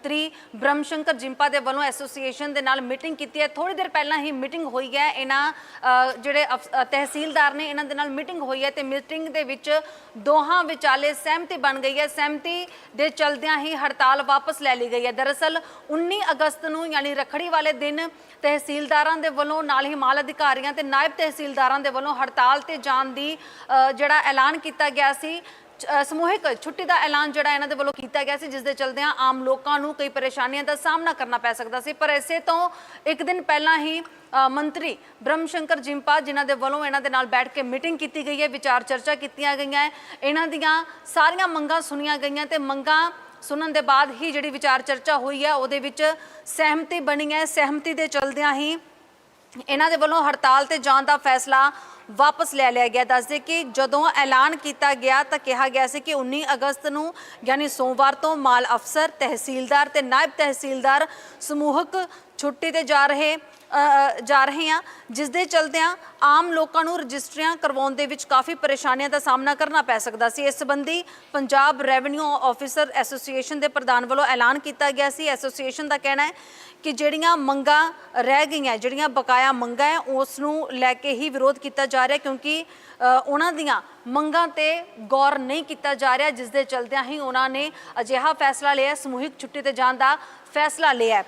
ਮੰਤਰੀ ਬ੍ਰਹਮ ਸ਼ੰਕਰ ਜਿੰਪਾ ਦੇ ਵੱਲੋਂ ਐਸੋਸੀਏਸ਼ਨ ਦੇ ਨਾਲ ਮੀਟਿੰਗ ਕੀਤੀ ਹੈ। ਥੋੜੀ ਦੇਰ ਪਹਿਲਾਂ ਹੀ ਮੀਟਿੰਗ ਹੋਈ ਹੈ। ਇਹਨਾਂ ਜਿਹੜੇ ਅਫ- ਤਹਿਸੀਲਦਾਰ ਨੇ ਇਹਨਾਂ ਦੇ ਨਾਲ ਮੀਟਿੰਗ ਹੋਈ ਹੈ ਤੇ ਮੀਟਿੰਗ ਦੇ ਵਿੱਚ ਦੋਹਾਂ ਵਿਚਾਲੇ ਸਹਿਮਤੀ ਬਣ ਗਈ ਹੈ। ਸਹਿਮਤੀ ਦੇ ਚਲਦਿਆਂ ਹੀ ਹੜਤਾਲ ਵਾਪਸ ਲੈ ਲਈ ਗਈ ਹੈ। ਦਰਅਸਲ 19 ਅਗਸਤ ਨੂੰ ਯਾਨੀ ਰਖੜੀ ਵਾਲੇ ਦਿਨ ਤਹਿਸੀਲਦਾਰਾਂ ਦੇ ਵੱਲੋਂ ਨਾਲ ਹੀ ਮਾਲ ਅਧਿਕਾਰੀਆਂ ਤੇ ਨਾਇਬ ਤਹਿਸੀਲਦਾਰਾਂ ਦੇ ਵੱਲੋਂ ਹੜਤਾਲ ਤੇ ਜਾਣ ਦੀ ਜਿਹੜਾ ਐਲਾਨ ਕੀਤਾ ਗਿਆ ਸੀ। ਸਮੂਹਿਕ ਛੁੱਟੀ ਦਾ ਐਲਾਨ ਜਿਹੜਾ ਇਹਨਾਂ ਦੇ ਵੱਲੋਂ ਕੀਤਾ ਗਿਆ ਸੀ, ਜਿਸ ਦੇ ਚਲਦਿਆਂ ਆਮ ਲੋਕਾਂ ਨੂੰ ਕਈ ਪਰੇਸ਼ਾਨੀਆਂ ਦਾ ਸਾਹਮਣਾ ਕਰਨਾ ਪੈ ਸਕਦਾ ਸੀ। ਪਰ ਇਸੇ ਤੋਂ ਇੱਕ ਦਿਨ ਪਹਿਲਾਂ ਹੀ ਮੰਤਰੀ ਬ੍ਰਹਮ ਸ਼ੰਕਰ ਜਿੰਪਾ ਜਿਨ੍ਹਾਂ ਦੇ ਵੱਲੋਂ ਇਹਨਾਂ ਦੇ ਨਾਲ ਬੈਠ ਕੇ ਮੀਟਿੰਗ ਕੀਤੀ ਗਈ ਹੈ, ਵਿਚਾਰ ਚਰਚਾ ਕੀਤੀਆਂ ਗਈਆਂ ਹੈ, ਇਹਨਾਂ ਦੀਆਂ ਸਾਰੀਆਂ ਮੰਗਾਂ ਸੁਣੀਆਂ ਗਈਆਂ ਤੇ ਮੰਗਾਂ ਸੁਣਨ ਦੇ ਬਾਅਦ ਹੀ ਜਿਹੜੀ ਵਿਚਾਰ ਚਰਚਾ ਹੋਈ ਹੈ, ਉਹਦੇ ਵਿੱਚ ਸਹਿਮਤੀ ਬਣੀ ਹੈ। ਸਹਿਮਤੀ ਦੇ ਚਲਦਿਆਂ ਹੀ ਇਹਨਾਂ ਦੇ ਵੱਲੋਂ ਹੜਤਾਲ ਤੇ ਜਾਣ ਦਾ ਫੈਸਲਾ ਵਾਪਸ ਲੈ ਲਿਆ ਗਿਆ। ਦੱਸਦੇ ਕਿ ਜਦੋਂ ਐਲਾਨ ਕੀਤਾ ਗਿਆ ਤਾਂ ਕਿਹਾ ਗਿਆ ਸੀ ਕਿ 19 ਅਗਸਤ ਨੂੰ ਯਾਨੀ ਸੋਮਵਾਰ ਤੋਂ ਮਾਲ ਅਫਸਰ, ਤਹਿਸੀਲਦਾਰ ਤੇ ਨਾਇਬ ਤਹਿਸੀਲਦਾਰ ਸਮੂਹਕ ਛੁੱਟੀ ਤੇ ਜਾ ਰਹੇ ਜਾ ਰਹੇ ਹਾਂ ਜਿਸ ਦੇ ਚਲਦਿਆਂ ਆਮ ਲੋਕਾਂ ਨੂੰ ਰਜਿਸਟਰੀਆਂ ਕਰਵਾਉਣ ਦੇ ਵਿੱਚ ਕਾਫੀ ਪਰੇਸ਼ਾਨੀਆਂ ਦਾ ਸਾਹਮਣਾ ਕਰਨਾ ਪੈ ਸਕਦਾ ਸੀ। ਇਸ ਸੰਬੰਧੀ ਪੰਜਾਬ ਰੈਵਨਿਊ ਆਫੀਸਰ ਐਸੋਸੀਏਸ਼ਨ ਦੇ ਪ੍ਰਧਾਨ ਵੱਲੋਂ ਐਲਾਨ ਕੀਤਾ ਗਿਆ ਸੀ। ਐਸੋਸੀਏਸ਼ਨ ਦਾ ਕਹਿਣਾ ਹੈ ਕਿ ਜਿਹੜੀਆਂ ਮੰਗਾਂ ਰਹਿ ਗਈਆਂ, ਜਿਹੜੀਆਂ ਬਕਾਇਆ ਮੰਗਾਂ ਹੈ, ਉਸ ਨੂੰ ਲੈ ਕੇ ਹੀ ਵਿਰੋਧ ਕੀਤਾ ਜਾ ਰਿਹਾ ਕਿਉਂਕਿ ਉਹਨਾਂ ਦੀਆਂ ਮੰਗਾਂ ਤੇ ਗੌਰ ਨਹੀਂ ਕੀਤਾ ਜਾ ਰਿਹਾ ਜਿਸ ਦੇ ਚਲਦਿਆਂ ਹੀ ਉਹਨਾਂ ਨੇ ਅਜਿਹਾ ਫੈਸਲਾ ਲਿਆ, ਸਮੂਹਿਕ ਛੁੱਟੀ ਤੇ ਜਾਣ ਦਾ ਫੈਸਲਾ ਲਿਆ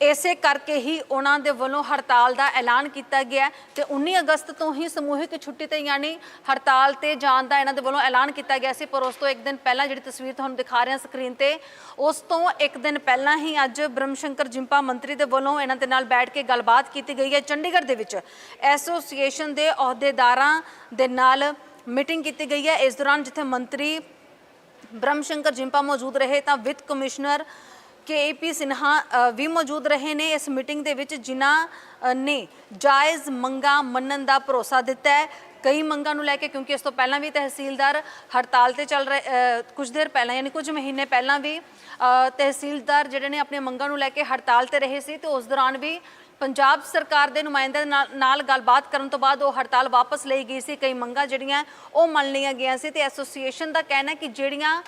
ਇਸੇ ਕਰਕੇ ਹੀ ਉਹਨਾਂ ਦੇ ਵੱਲੋਂ ਹੜਤਾਲ ਦਾ ਐਲਾਨ ਕੀਤਾ ਗਿਆ ਹੈ ਤੇ 19 ਅਗਸਤ ਤੋਂ ਹੀ ਸਮੂਹਿਕ ਛੁੱਟੀ ਤੇ ਯਾਨੀ ਹੜਤਾਲ ਤੇ ਜਾਣ ਦਾ ਇਹਨਾਂ ਦੇ ਵੱਲੋਂ ਐਲਾਨ ਕੀਤਾ ਗਿਆ ਸੀ, ਪਰ ਉਸ ਤੋਂ ਇੱਕ ਦਿਨ ਪਹਿਲਾਂ ਜਿਹੜੀ ਤਸਵੀਰ ਤੁਹਾਨੂੰ ਦਿਖਾ ਰਹੇ ਹਾਂ ਸਕਰੀਨ ਤੇ, ਉਸ ਤੋਂ ਇੱਕ ਦਿਨ ਪਹਿਲਾਂ ਹੀ ਅੱਜ ਬ੍ਰਹਮ ਸ਼ੰਕਰ ਜਿੰਪਾ ਮੰਤਰੀ ਦੇ ਵੱਲੋਂ ਇਹਨਾਂ ਦੇ ਨਾਲ ਬੈਠ ਕੇ ਗੱਲਬਾਤ ਕੀਤੀ ਗਈ ਹੈ। ਚੰਡੀਗੜ੍ਹ ਦੇ ਵਿੱਚ ਐਸੋਸੀਏਸ਼ਨ ਦੇ ਅਹੁਦੇਦਾਰਾਂ ਦੇ ਨਾਲ ਮੀਟਿੰਗ ਕੀਤੀ ਗਈ ਹੈ। ਇਸ ਦੌਰਾਨ ਜਿੱਥੇ ਮੰਤਰੀ ਬ੍ਰਹਮ ਸ਼ੰਕਰ ਜਿੰਪਾ ਮੌਜੂਦ ਰਹੇ ਤਾਂ ਵਿੱਤ ਕਮਿਸ਼ਨਰ ਕੇਪੀ ਸਿਨਹਾ ਵੀ ਮੌਜੂਦ ਰਹੇ ਨੇ ਇਸ ਮੀਟਿੰਗ ਦੇ ਵਿੱਚ ਜਿਨ੍ਹਾਂ ਨੇ ਜਾਇਜ਼ ਮੰਗਾਂ ਮੰਨਣ ਦਾ ਭਰੋਸਾ ਦਿੱਤਾ ਹੈ। ਕਈ ਮੰਗਾਂ ਨੂੰ ਲੈ ਕੇ ਕਿਉਂਕਿ ਇਸ ਤੋਂ ਪਹਿਲਾਂ ਵੀ ਤਹਿਸੀਲਦਾਰ ਹੜਤਾਲ ਤੇ ਚੱਲ ਰਹੇ ਅ, ਕੁਝ ਦੇਰ ਪਹਿਲਾਂ ਯਾਨੀ ਕੁਝ ਮਹੀਨੇ ਪਹਿਲਾਂ ਵੀ ਤਹਿਸੀਲਦਾਰ ਜਿਹੜੇ ਨੇ ਆਪਣੀਆਂ ਮੰਗਾਂ ਨੂੰ ਲੈ ਕੇ ਹੜਤਾਲ ਤੇ ਰਹੇ ਸੀ ਤੇ ਉਸ ਦੌਰਾਨ ਵੀ ਪੰਜਾਬ ਸਰਕਾਰ ਦੇ ਨੁਮਾਇੰਦਿਆਂ ਨਾਲ- ਨਾਲ ਗੱਲਬਾਤ ਕਰਨ ਤੋਂ ਬਾਅਦ ਉਹ ਹੜਤਾਲ ਵਾਪਸ ਲਈ ਗਈ ਸੀ। ਕਈ ਮੰਗਾਂ ਜਿਹੜੀਆਂ ਉਹ ਮੰਨ ਲਈਆਂ ਗਈਆਂ ਸੀ ਤੇ ਐਸੋਸੀਏਸ਼ਨ ਦਾ ਕਹਿਣਾ ਕਿ ਜਿਹੜੀਆਂ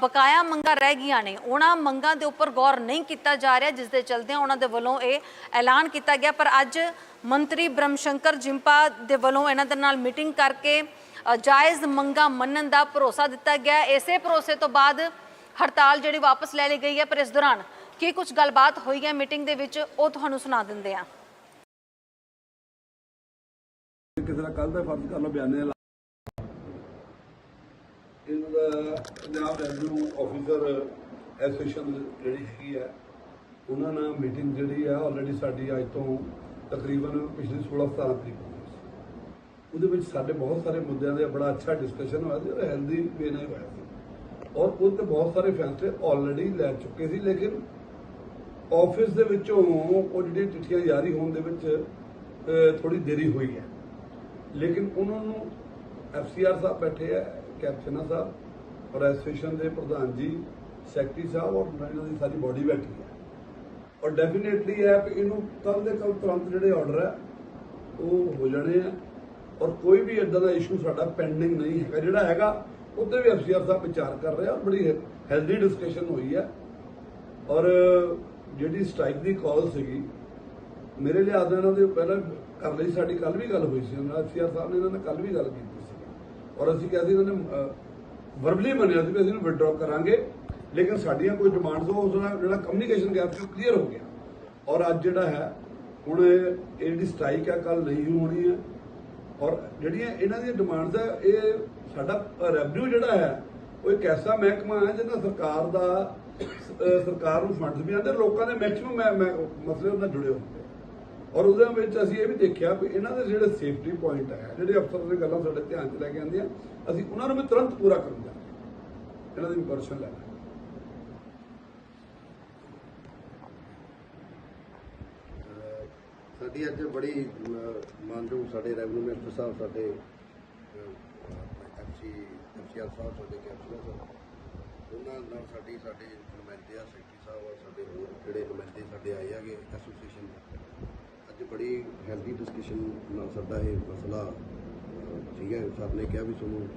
ਬਕਾਇਆ ਮੰਗਾਂ ਰਹਿ ਗਈਆਂ ਨੇ। ਉਹਨਾਂ ਮੰਗਾਂ ਦੇ ਉੱਪਰ ਗੌਰ ਨਹੀਂ ਕੀਤਾ ਜਾ ਰਿਹਾ, ਜਿਸ ਦੇ ਚਲਦਿਆਂ ਉਹਨਾਂ ਦੇ ਵੱਲੋਂ ਇਹ ਐਲਾਨ ਕੀਤਾ ਗਿਆ। ਪਰ ਅੱਜ ਮੰਤਰੀ ਬ੍ਰਹਮ ਸ਼ੰਕਰ ਜਿੰਪਾ ਦੇ ਵੱਲੋਂ ਇਹਨਾਂ ਦੇ ਨਾਲ ਮੀਟਿੰਗ ਕਰਕੇ ਜਾਇਜ਼ ਮੰਗਾਂ ਮੰਨਣ ਦਾ ਭਰੋਸਾ ਦਿੱਤਾ ਗਿਆ। ਇਸੇ ਭਰੋਸੇ ਤੋਂ ਬਾਅਦ ਹੜਤਾਲ ਜਿਹੜੀ ਵਾਪਸ ਲੈ ਲਈ ਗਈ ਹੈ। ਪਰ ਇਸ ਦੌਰਾਨ ਕੀ ਕੁਝ ਗੱਲਬਾਤ ਹੋਈ ਹੈ ਮੀਟਿੰਗ ਦੇ ਵਿੱਚ, ਉਹ ਤੁਹਾਨੂੰ ਸੁਣਾ ਦਿੰਦੇ ਆ ਕਿਸੇ ਦਾ ਕੱਲ ਦਾ ਫਰਜ਼ ਕਰ ਲਓ, ਬਿਆਨੇ ਇਹਨਾਂ ਦਾ ਪੰਜਾਬ ਰੈਵਨਿਊ ਆਫੀਸਰ ਐਸੋਸੀਏਸ਼ਨ ਜਿਹੜੀ ਸੀ ਹੈ ਉਹਨਾਂ ਨਾਲ ਮੀਟਿੰਗ ਜਿਹੜੀ ਆ ਆਲਰੇਡੀ ਸਾਡੀ ਅੱਜ ਤੋਂ ਤਕਰੀਬਨ ਪਿਛਲੀ 16 17 ਤਰੀਕ ਨੂੰ ਹੋਈ ਸੀ। ਉਹਦੇ ਵਿੱਚ ਸਾਡੇ ਬਹੁਤ ਸਾਰੇ ਮੁੱਦਿਆਂ ਦੇ ਬੜਾ ਅੱਛਾ ਡਿਸਕਸ਼ਨ ਹੋਇਆ ਸੀ ਔਰ ਹੈਲਦੀ ਵੇ ਨਾਲ ਹੋਇਆ ਸੀ। ਔਰ ਉਹ ਤੇ ਬਹੁਤ ਸਾਰੇ ਫੈਸਲੇ ਆਲਰੇਡੀ ਲੈ ਚੁੱਕੇ ਸੀ, ਲੇਕਿਨ ਆਫਿਸ ਦੇ ਵਿੱਚੋਂ ਉਹ ਜਿਹੜੀ ਚਿੱਠੀਆਂ ਜਾਰੀ ਹੋਣ ਦੇ ਵਿੱਚ ਥੋੜੀ ਦੇਰੀ ਹੋਈ ਹੈ। ਲੇਕਿਨ ਉਹਨਾਂ ਨੂੰ ਐਫਸੀਆਰ ਸਾਹਿਬ ਬੈਠੇ ਆ ਕੈਪਟਨਾ ਸਾਹਿਬ, ਔਰ ਐਸੋਸੀਏਸ਼ਨ ਦੇ ਪ੍ਰਧਾਨ ਜੀ, ਸੈਕਟਰੀ ਸਾਹਿਬ, ਔਰ ਇਹਨਾਂ ਦੀ ਸਾਰੀ ਬੋਡੀ ਬੈਠੀ ਹੈ। ਔਰ ਡੈਫੀਨੇਟਲੀ ਇਹ ਕਿ ਇਹਨੂੰ ਕੱਲ ਦੇ ਕੱਲ ਤੁਰੰਤ ਜਿਹੜੇ ਆਰਡਰ ਹੈ, ਉਹ ਹੋ ਜਾਣੇ ਆ। ਔਰ ਕੋਈ ਵੀ ਇਦਾਂ ਦਾ ਇਸ਼ੂ ਸਾਡਾ ਪੈਂਡਿੰਗ ਨਹੀਂ ਹੈਗਾ। ਜਿਹੜਾ ਹੈਗਾ ਉੱਤੇ ਵੀ ਐਫਸੀਆਰ ਸਾਹਿਬ ਵਿਚਾਰ ਕਰ ਰਿਹਾ ਔਰ ਬੜੀ ਹੈਲਦੀ ਡਿਸਕਸ਼ਨ ਹੋਈ ਹੈ। ਔਰ ਜਿਹੜੀ ਸਟ੍ਰਾਈਕ ਦੀ ਕਾਲ ਸੀਗੀ, ਮੇਰੇ ਲਿਹਾਜ਼ ਨਾਲ ਇਹਨਾਂ ਦੇ ਪਹਿਲਾਂ ਕਰ ਲਈ ਸਾਡੀ ਕੱਲ ਵੀ ਗੱਲ ਹੋਈ ਸੀ। ਉਹਨਾਂ ਸੀਆਰ ਸਾਹਿਬ ਨੇ ਇਹਨਾਂ ਨਾਲ ਕੱਲ ਵੀ ਗੱਲ ਕੀਤੀ ਔਰ ਅਸੀਂ ਕਿਹਾ ਸੀ ਇਹਨਾਂ ਨੇ ਵਰਬਲੀ ਮੰਨਿਆ ਸੀ ਵੀ ਅਸੀਂ ਇਹਨੂੰ ਕਰਾਂਗੇ, ਲੇਕਿਨ ਸਾਡੀਆਂ ਕੋਈ ਡਿਮਾਂਡਸ ਉਸ ਨਾਲ ਜਿਹੜਾ ਕਮਿਊਨੀਕੇਸ਼ਨ ਗੈਪ ਸੀ ਕਲੀਅਰ ਹੋ ਗਿਆ। ਔਰ ਅੱਜ ਜਿਹੜਾ ਹੈ, ਹੁਣ ਇਹ ਜਿਹੜੀ ਸਟ੍ਰਾਈਕ ਹੈ ਕੱਲ ਨਹੀਂ ਹੋਣੀ ਹੈ। ਔਰ ਜਿਹੜੀਆਂ ਇਹਨਾਂ ਦੀਆਂ ਡਿਮਾਂਡਸ ਹੈ ਇਹ ਸਾਡਾ ਰੈਵਨਿਊ ਜਿਹੜਾ ਹੈ, ਉਹ ਇੱਕ ਐਸਾ ਮਹਿਕਮਾ ਹੈ ਜਿਹਨਾਂ ਸਰਕਾਰ ਦਾ ਸਰਕਾਰ ਨੂੰ ਫੰਡਸ ਵੀ ਆਉਂਦੇ, ਲੋਕਾਂ ਦੇ ਮੈਕਸਿਮਮ ਮਸਲੇ ਉਹਨਾਂ ਨਾਲ ਜੁੜੇ ਹੁੰਦੇ ਔਰ ਉਹਦੇ ਵਿੱਚ ਅਸੀਂ ਇਹ ਵੀ ਦੇਖਿਆ ਵੀ ਇਹਨਾਂ ਦੇ ਜਿਹੜੇ ਸੇਫਟੀ ਪੁਆਇੰਟ ਹੈ ਜਿਹੜੇ ਅਫਸਰ ਦੇ ਗੱਲਾਂ ਸਾਡੇ ਧਿਆਨ 'ਚ ਲੈ ਕੇ ਆਉਂਦੀਆਂ ਅਸੀਂ ਉਹਨਾਂ ਨੂੰ ਵੀ ਤੁਰੰਤ ਪੂਰਾ ਕਰਨ ਜਾ ਇਹਨਾਂ ਦੀ ਪਰਸ਼ਨ ਲੈਣਾ। ਸਾਡੀ ਅੱਜ ਬੜੀ ਮਾਨਯੋਗ ਸਾਡੇ ਰੈਵਨਿਊ ਮਿਨਿਸਟਰ ਸਾਹਿਬ, ਸਾਡੇ ਐਫਸੀ ਐਫਸੀਆਰ ਸਾਹਿਬ, ਸਾਡੇ ਕੈਪਟਨ ਸਾਹਿਬ, ਉਹਨਾਂ ਨਾਲ ਸਾਡੀ, ਸਾਡੇ ਨੁਮਾਇੰਦੇ ਆ ਸੈਕਟਰੀ ਸਾਹਿਬ ਔਰ ਸਾਡੇ ਹੋਰ ਜਿਹੜੇ ਨੁਮਾਇੰਦੇ ਸਾਡੇ ਆਏ ਹੈਗੇ, ਐਸੋਸੀਏਸ਼ਨ ਦੇ। ਬੜੀ ਹੈਲਦੀ ਡਿਸਕਸ਼ਨ ਨਾਲ ਸਾਡਾ ਇਹ ਮਸਲਾ ਅਹ, ਠੀਕ ਹੈ। ਸਰ ਨੇ ਕਿਹਾ ਵੀ ਤੁਹਾਨੂੰ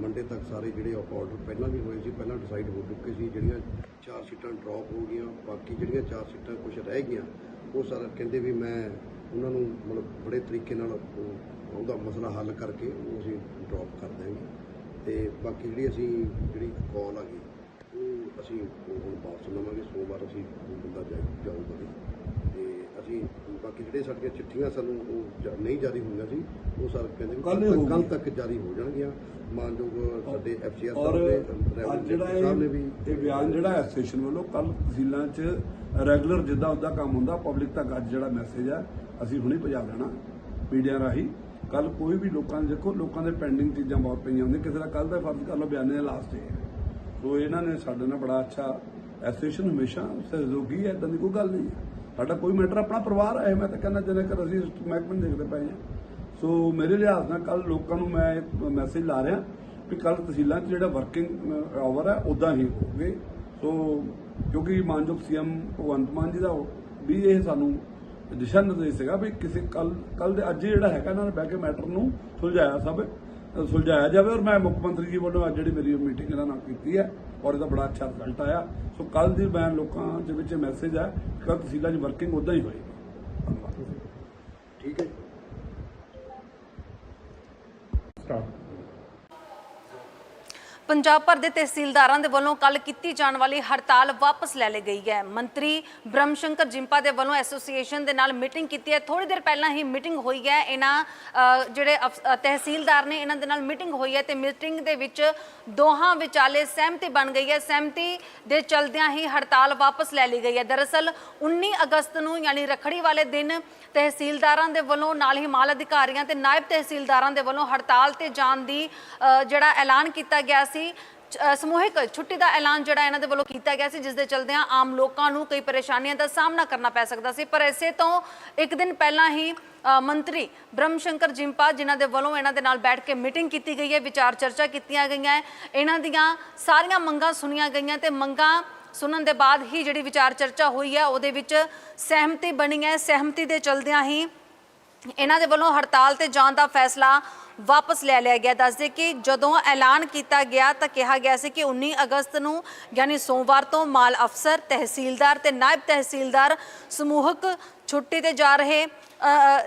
ਮੰਡੇ ਤੱਕ ਸਾਰੇ ਜਿਹੜੇ ਆਰਡਰ ਪਹਿਲਾਂ ਵੀ ਹੋਏ ਸੀ ਪਹਿਲਾਂ ਡਿਸਾਈਡ ਹੋ ਚੁੱਕੇ ਸੀ ਜਿਹੜੀਆਂ ਚਾਰ ਸੀਟਾਂ ਡ੍ਰੌਪ ਹੋ ਗਈਆਂ ਬਾਕੀ ਜਿਹੜੀਆਂ ਚਾਰ ਸੀਟਾਂ ਕੁਝ ਰਹਿ ਗਈਆਂ ਉਹ ਸਰ ਕਹਿੰਦੇ ਵੀ ਮੈਂ ਉਹਨਾਂ ਨੂੰ ਮਤਲਬ ਬੜੇ ਤਰੀਕੇ ਨਾਲ ਉਹ- ਉਹਦਾ ਮਸਲਾ ਹੱਲ ਕਰਕੇ ਉਹ ਅਸੀਂ ਡ੍ਰੌਪ ਕਰ ਦਿਆਂਗੇ। ਤੇ ਬਾਕੀ ਜਿਹੜੀ ਅਸੀਂ ਜਿਹੜੀ ਕਾਲ ਆ ਗਈ ਉਹ ਅਸੀਂ ਹੁਣ ਵਾਪਸ ਲਵਾਂਗੇ ਸੋਮਵਾਰ ਅਸੀਂ ਬੰਦਾ ਜਾਊ- ਜਾਊਗਾ ਜੀ। ਤੇ ਅਸੀਂ ਬਾਕੀ ਜਿਹੜੇ ਸਾਡੀਆਂ ਚਿੱਠੀਆਂ ਸਾਨੂੰ ਉਹ ਜ- ਨਹੀਂ ਜਾਰੀ ਹੋਈਆਂ ਸੀ ਉਹ ਸਰ ਕਹਿੰਦੇ ਵੀ ਕੱਲ੍ਹ ਹੋਊਗੀ। ਕੱਲ੍ਹ ਤੱਕ ਜਾਰੀ ਹੋ ਜਾਣਗੀਆਂ। ਮਾਨਯੋਗ ਸਾਡੇ ਐਫਸੀਆਰ ਔਰ ਸਾਹਿਬ ਅੱਜ ਨੇ ਵੀ ਇਹ ਇਹ ਬਿਆਨ ਜਿਹੜਾ ਐਸੋਸੀਏਸ਼ਨ ਵੱਲੋਂ ਕੱਲ ਤਹਿਸੀਲਾਂ 'ਚ ਰੈਗੂਲਰ ਜਿੱਦਾਂ ਉਹਦਾ ਕੰਮ ਹੁੰਦਾ ਪਬਲਿਕ ਤੱਕ ਅੱਜ ਜਿਹੜਾ ਮੈਸੇਜ ਹੈ ਅਸੀਂ ਹੁਣੇ ਪਹੁੰਚਾ ਦੇਣਾ ਮੀਡੀਆ ਰਾਹੀਂ। ਕੱਲ ਕੋਈ ਵੀ ਲੋਕਾਂ ਦੇ ਦੇਖੋ ਲੋਕਾਂ ਦੇ ਪੈਂਡਿੰਗ ਚੀਜ਼ਾਂ ਬਹੁਤ ਪਈਆਂ ਹੁੰਦੀਆਂ ਕਿਸੇ ਦਾ ਕੱਲ ਦਾ ਫਰਜ਼ ਕਰ ਲਓ ਬਿਆਨੇ ਦਾ ਲਾਸਟ ਹੈ। ਸੋ ਇਹਨਾਂ ਨੇ ਸਾਡੇ ਨਾਲ ਬੜਾ ਅੱਛਾ ਐਸੋਸੀਏਸ਼ਨ ਹਮੇਸ਼ਾ ਸਹਿਯੋਗੀ ਹੈ ਇਦਾਂ ਦੀ ਕੋਈ ਗੱਲ ਨਹੀਂ ਸਾਡਾ ਕੋਈ ਮੈਟਰ ਆਪਣਾ ਪਰਿਵਾਰ ਹੈ, ਮੈਂ ਤਾਂ ਕਹਿੰਦਾ ਜਿਵੇਂ ਕਰ ਅਸੀਂ ਮਹਿਕਮੇ ਦੇਖਦੇ ਪਏ ਹਾਂ। ਸੋ ਮੇਰੇ ਲਿਹਾਜ਼ ਨਾਲ ਕੱਲ ਲੋਕਾਂ ਨੂੰ ਮੈਂ ਮੈਸੇਜ ਲਾ ਰਿਹਾ ਵੀ ਕੱਲ ਤਹਿਸੀਲਾਂ 'ਚ ਜਿਹੜਾ ਵਰਕਿੰਗ ਆਵਰ ਹੈ ਉਦਾਂ ਹੀ ਹੋਵੇ। ਸੋ ਕਿਉਂਕਿ ਮਾਨਯੋਗ ਸੀਐਮ ਭਗਵੰਤ ਮਾਨ ਜੀ ਦਾ ਵੀ ਇਹ ਸਾਨੂੰ ਦਿਸ਼ਾ ਨਿਰਦੇਸ਼ ਸੀਗਾ ਵੀ ਕਿਸੇ ਕੱਲ ਕੱਲ ਦੇ ਅੱਜ ਜਿਹੜਾ ਹੈਗਾ, ਇਹਨਾਂ ਨੇ ਬਹਿ ਕੇ ਮੈਟਰ ਨੂੰ ਸੁਲਝਾਇਆ ਸਭ, ਸੁਲਝਾਇਆ ਜਾਵੇ। ਔਰ ਮੈਂ ਮੁੱਖ ਮੰਤਰੀ ਜੀ ਵੱਲੋਂ ਅੱਜ ਜਿਹੜੀ ਮੇਰੀ ਮੀਟਿੰਗ ਇਹਨਾਂ ਨਾਲ ਕੀਤੀ ਹੈ ਔਰ ਇਹਦਾ ਬੜਾ ਅੱਛਾ ਰਿਜ਼ਲਟ ਆਇਆ। ਸੋ ਕੱਲ ਦੀ ਮੈਂ ਲੋਕਾਂ ਦੇ ਵਿੱਚ ਮੈਸੇਜ ਹੈ ਕੱਲ ਤਹਿਸੀਲਾਂ 'ਚ ਵਰਕਿੰਗ ਉਦਾਂ ਹੀ ਹੋਏਗੀ ਠੀਕ ਹੈ ਜੀ। ਪੰਜਾਬ ਭਰ ਦੇ ਤਹਿਸੀਲਦਾਰਾਂ ਦੇ ਵੱਲੋਂ ਕੱਲ ਕੀਤੀ ਜਾਣ ਵਾਲੀ ਹੜਤਾਲ ਵਾਪਸ ਲੈ ਲਈ ਗਈ ਹੈ। ਮੰਤਰੀ ਬ੍ਰਹਮ ਸ਼ੰਕਰ ਜਿੰਪਾ ਦੇ ਵੱਲੋਂ ਐਸੋਸੀਏਸ਼ਨ ਦੇ ਨਾਲ ਮੀਟਿੰਗ ਕੀਤੀ ਹੈ। ਥੋੜੀ ਦੇਰ ਪਹਿਲਾਂ ਹੀ ਮੀਟਿੰਗ ਹੋਈ ਹੈ। ਇਹਨਾਂ ਜਿਹੜੇ ਅਫ- ਤਹਿਸੀਲਦਾਰ ਨੇ ਇਹਨਾਂ ਦੇ ਨਾਲ ਮੀਟਿੰਗ ਹੋਈ ਹੈ ਤੇ ਮੀਟਿੰਗ ਦੇ ਵਿੱਚ ਦੋਹਾਂ ਵਿਚਾਲੇ ਸਹਿਮਤੀ ਬਣ ਗਈ ਹੈ। ਸਹਿਮਤੀ ਦੇ ਚਲਦਿਆਂ ਹੀ ਹੜਤਾਲ ਵਾਪਸ ਲੈ ਲਈ ਗਈ ਹੈ। ਦਰਅਸਲ 19 ਅਗਸਤ ਨੂੰ ਯਾਨੀ ਰਖੜੀ ਵਾਲੇ ਦਿਨ ਤਹਿਸੀਲਦਾਰਾਂ ਦੇ ਵੱਲੋਂ ਨਾਲ ਹੀ ਮਾਲ ਅਧਿਕਾਰੀਆਂ ਤੇ ਨਾਇਬ ਤਹਿਸੀਲਦਾਰਾਂ ਦੇ ਵੱਲੋਂ ਹੜਤਾਲ ਤੇ ਜਾਣ ਦੀ ਜਿਹੜਾ ਐਲਾਨ ਕੀਤਾ ਗਿਆ ਸੀ। ਚ- ਸਮੂਹਿਕ ਛੁੱਟੀ ਦਾ ਐਲਾਨ ਜਿਹੜਾ ਇਹਨਾਂ ਦੇ ਵੱਲੋਂ ਕੀਤਾ ਗਿਆ ਸੀ ਜਿਸ ਦੇ ਚਲਦਿਆਂ ਆਮ ਲੋਕਾਂ ਨੂੰ ਕਈ ਪਰੇਸ਼ਾਨੀਆਂ ਦਾ ਸਾਹਮਣਾ ਕਰਨਾ ਪੈ ਸਕਦਾ ਸੀ ਪਰ ਇਸੇ ਤੋਂ ਇੱਕ ਦਿਨ ਪਹਿਲਾਂ ਹੀ ਮੰਤਰੀ ਬ੍ਰਹਮ ਸ਼ੰਕਰ ਜਿੰਪਾ, ਜਿਨ੍ਹਾਂ ਦੇ ਵੱਲੋਂ ਇਹਨਾਂ ਦੇ ਨਾਲ ਬੈਠ ਕੇ ਮੀਟਿੰਗ ਕੀਤੀ ਗਈ ਹੈ, ਵਿਚਾਰ ਚਰਚਾ ਕੀਤੀਆਂ ਗਈਆਂ ਹੈ। ਇਹਨਾਂ ਦੀਆਂ ਸਾਰੀਆਂ ਮੰਗਾਂ ਸੁਣੀਆਂ ਗਈਆਂ ਤੇ ਮੰਗਾਂ ਸੁਣਨ ਦੇ ਬਾਅਦ ਹੀ ਜਿਹੜੀ ਵਿਚਾਰ ਚਰਚਾ ਹੋਈ ਹੈ, ਉਹਦੇ ਵਿੱਚ ਸਹਿਮਤੀ ਬਣੀ ਹੈ ਸਹਿਮਤੀ ਦੇ ਚਲਦਿਆਂ ਹੀ ਇਹਨਾਂ ਦੇ ਵੱਲੋਂ ਹੜਤਾਲ ਤੇ ਜਾਣ ਦਾ ਫੈਸਲਾ ਵਾਪਸ ਲੈ ਲਿਆ ਗਿਆ। ਦੱਸਦੇ ਕਿ ਜਦੋਂ ਐਲਾਨ ਕੀਤਾ ਗਿਆ ਤਾਂ ਕਿਹਾ ਗਿਆ ਸੀ ਕਿ 19 ਅਗਸਤ ਨੂੰ ਯਾਨੀ ਸੋਮਵਾਰ ਤੋਂ ਮਾਲ ਅਫਸਰ, ਤਹਿਸੀਲਦਾਰ ਤੇ ਨਾਇਬ ਤਹਿਸੀਲਦਾਰ ਸਮੂਹਕ ਛੁੱਟੀ ਤੇ ਜਾ ਰਹੇ।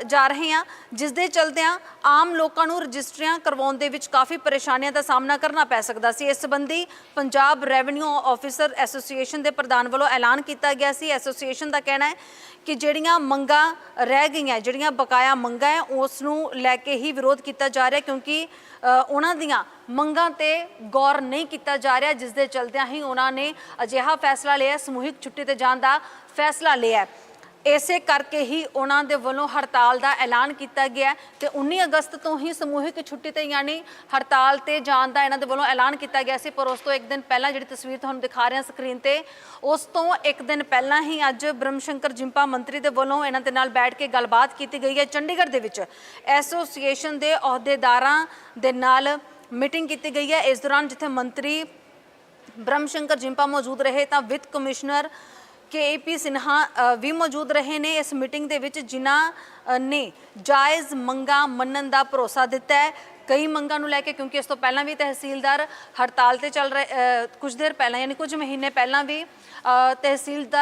ਜਾ ਰਹੇ ਹਾਂ ਜਿਸ ਦੇ ਚਲਦਿਆਂ ਆਮ ਲੋਕਾਂ ਨੂੰ ਰਜਿਸਟਰੀਆਂ ਕਰਵਾਉਣ ਦੇ ਵਿੱਚ ਕਾਫੀ ਪਰੇਸ਼ਾਨੀਆਂ ਦਾ ਸਾਹਮਣਾ ਕਰਨਾ ਪੈ ਸਕਦਾ ਸੀ। ਇਸ ਸੰਬੰਧੀ ਪੰਜਾਬ ਰੈਵਨਿਊ ਆਫੀਸਰ ਐਸੋਸੀਏਸ਼ਨ ਦੇ ਪ੍ਰਧਾਨ ਵੱਲੋਂ ਐਲਾਨ ਕੀਤਾ ਗਿਆ ਸੀ। ਐਸੋਸੀਏਸ਼ਨ ਦਾ ਕਹਿਣਾ ਹੈ ਕਿ ਜਿਹੜੀਆਂ ਮੰਗਾਂ ਰਹਿ ਗਈਆਂ, ਜਿਹੜੀਆਂ ਬਕਾਇਆ ਮੰਗਾਂ ਹੈ, ਉਸ ਨੂੰ ਲੈ ਕੇ ਹੀ ਵਿਰੋਧ ਕੀਤਾ ਜਾ ਰਿਹਾ, ਕਿਉਂਕਿ ਉਹਨਾਂ ਦੀਆਂ ਮੰਗਾਂ ਤੇ ਗੌਰ ਨਹੀਂ ਕੀਤਾ ਜਾ ਰਿਹਾ ਜਿਸ ਦੇ ਚਲਦਿਆਂ ਹੀ ਉਹਨਾਂ ਨੇ ਅਜਿਹਾ ਫੈਸਲਾ ਲਿਆ, ਸਮੂਹਿਕ ਛੁੱਟੀ ਤੇ ਜਾਣ ਦਾ ਫੈਸਲਾ ਲਿਆ ਇਸੇ ਕਰਕੇ ਹੀ ਉਹਨਾਂ ਦੇ ਵੱਲੋਂ ਹੜਤਾਲ ਦਾ ਐਲਾਨ ਕੀਤਾ ਗਿਆ ਹੈ ਤੇ 19 ਅਗਸਤ ਤੋਂ ਹੀ ਸਮੂਹਿਕ ਛੁੱਟੀ ਤੇ ਯਾਨੀ ਹੜਤਾਲ ਤੇ ਜਾਣ ਦਾ ਇਹਨਾਂ ਦੇ ਵੱਲੋਂ ਐਲਾਨ ਕੀਤਾ ਗਿਆ ਸੀ, ਪਰ ਉਸ ਤੋਂ ਇੱਕ ਦਿਨ ਪਹਿਲਾਂ ਜਿਹੜੀ ਤਸਵੀਰ ਤੁਹਾਨੂੰ ਦਿਖਾ ਰਹੇ ਹਾਂ ਸਕਰੀਨ ਤੇ, ਉਸ ਤੋਂ ਇੱਕ ਦਿਨ ਪਹਿਲਾਂ ਹੀ ਅੱਜ ਬ੍ਰਹਮ ਸ਼ੰਕਰ ਜਿੰਪਾ ਮੰਤਰੀ ਦੇ ਵੱਲੋਂ ਇਹਨਾਂ ਦੇ ਨਾਲ ਬੈਠ ਕੇ ਗੱਲਬਾਤ ਕੀਤੀ ਗਈ ਹੈ। ਚੰਡੀਗੜ੍ਹ ਦੇ ਵਿੱਚ ਐਸੋਸੀਏਸ਼ਨ ਦੇ ਅਹੁਦੇਦਾਰਾਂ ਦੇ ਨਾਲ ਮੀਟਿੰਗ ਕੀਤੀ ਗਈ ਹੈ। ਇਸ ਦੌਰਾਨ ਜਿੱਥੇ ਮੰਤਰੀ ਬ੍ਰਹਮ ਸ਼ੰਕਰ ਜਿੰਪਾ ਮੌਜੂਦ ਰਹੇ ਤਾਂ ਵਿੱਤ ਕਮਿਸ਼ਨਰ ਕੇ ਕੇਪੀ ਸਿਨਹਾ ਵੀ ਮੌਜੂਦ ਰਹੇ ਨੇ ਇਸ ਮੀਟਿੰਗ ਦੇ ਵਿੱਚ, ਜਿਨ੍ਹਾਂ ਨੇ ਜਾਇਜ਼ ਮੰਗਾਂ ਮੰਨਣ ਦਾ ਭਰੋਸਾ ਦਿੱਤਾ ਹੈ। ਕਈ ਮੰਗਾਂ ਨੂੰ ਲੈ ਕੇ, ਕਿਉਂਕਿ ਇਸ ਤੋਂ ਪਹਿਲਾਂ ਵੀ ਤਹਿਸੀਲਦਾਰ ਹੜਤਾਲ ਤੇ ਚੱਲ ਰਹੇ ਕੁਝ ਦੇਰ ਪਹਿਲਾਂ, ਯਾਨੀ ਕੁਝ ਮਹੀਨੇ ਪਹਿਲਾਂ ਵੀ ਤਹਿਸੀਲਦਾਰ